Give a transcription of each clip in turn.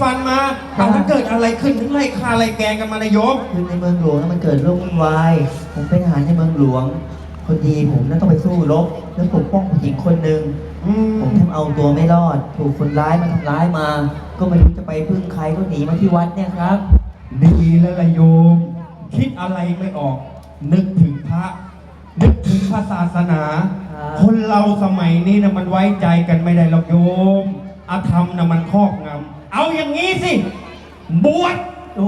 ฟันมาเอาถ้าเกิดอะไรขึ้นถึงไล่ฆ่าไล่แกงกันมานายโยมคือในเมืองหลวงนะมันเกิดโรควุ่นวาย ผมเป็นทหารในเมืองหลวง คนดีผมนั้นต้องไปสู้รบแล้วปกป้องผู้หญิงคนหนึ่งอืมผมแทบเอาตัวไม่รอด ถูกคนร้ายมาทำร้ายมา ก็ไม่รู้จะไปพึ่งใครก็หนีมาที่วัดเนี่ยครับ ดีแล้วละโยม คิดอะไรไม่ออก นึกถึงพระ นึกถึงพระศาสนา ครับ คนเราสมัยนี้นะมันไว้ใจกันไม่ได้หรอกโยมอาธรรมนะมันครอบงำ เอาอย่างนี้สิ บวชโอ้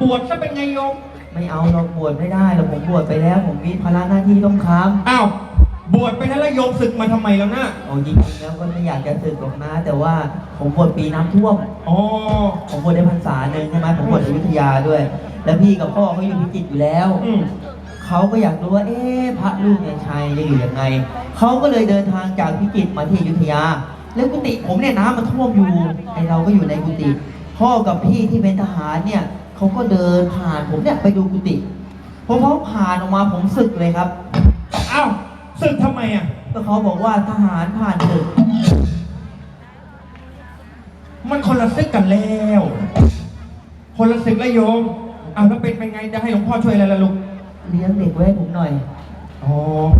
บวชจะเป็นไงโยมไม่เอาเราบวชไม่ได้เราผมบวชไปแล้ว ผมมีภาระหน้าที่ต้องค้อ้าวบวชไปแล้วแล้วโยมศึกมาทำไมแล้วนะำโอ้จริงๆแล้วก็ไม่อยากจะสึกหรอกนะ แต่ว่าผมบวชปีน้ำท่วม อ๋อผมบวชได้พรรษาหนึ่งใช่ไหมผมบวชอยุธยาด้วย แล้วพี่กับพ่อเขาอยู่พิจิตรอยู่แล้ว อืมเขาก็อยากรู้ว่าเอ๊ะพระลูกเนี่ยชัยจะอยู่ยังไงเขาก็เลยเดินทางจากพิจิตรมาที่อยุธยา แล้วกุฏิผมเนี่ยน้ำมันท่วมอยู่ไอเราก็อยู่ในกุฏิพ่อกับพี่ที่เป็นทหารเนี่ยเขาก็เดินผ่านผมเนี่ยไปดูกุฏิพอเขาผ่านออกมาผมสึกเลยครับอ้าวศึกทำไมอะก็เขาบอกว่าทหารผ่านศึกมันคนละศึกกันแล้ว คนละศึกแล้วโยมอ้าวแล้วเป็นเป็นไงจะให้หลวงพ่อช่วยอะไรล่ะลูกเลี้ยงเด็กไว้ให้ผมหน่อย อ๋อ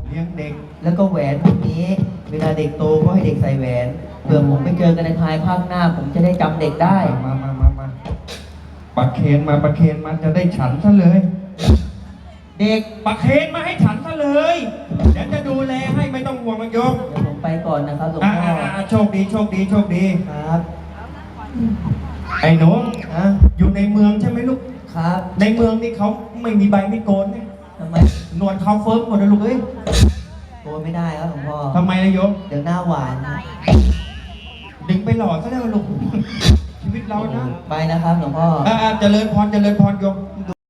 เลี้ยงเด็ก แล้วก็แหวนพวกนี้ เวลาเด็กโตก็ให้เด็กใส่แหวนเผื่อผมไปเจอกันในภายภาคหน้า ผมจะได้จำเด็กได้ มามามามาปักเคนมาปักเคนมาจะได้ฉันซะเลยเด็กปักเคนมาให้ฉันซะเลย เดี๋ยวจะดูแลให้ไม่ต้องห่วงนะโยมเดี๋ยวผมไปก่อนนะครับหลวงอ่าพ่ออ่าอ่าโชคดีโชคดีโชคดี ครับไอ้หนู ฮะอยู่ในเมืองใช่ไหมลูก ครับ ในเมืองนี่เขาไม่มีใบไม่โกนเนี่ยทำไม หนวดเขาเฟิร์มหมดเลยลูกเอ้ยโกนไม่ได้ครับหลวงพ่อทำไมล่ะโยมเดี๋ยวหน้าหวานนะดึงไปหล่อซะแล้วลูกชีวิตเรานะไปนะครับหลวงพ่ออ่าอ่าเจริญพรเจริญพรโยมดู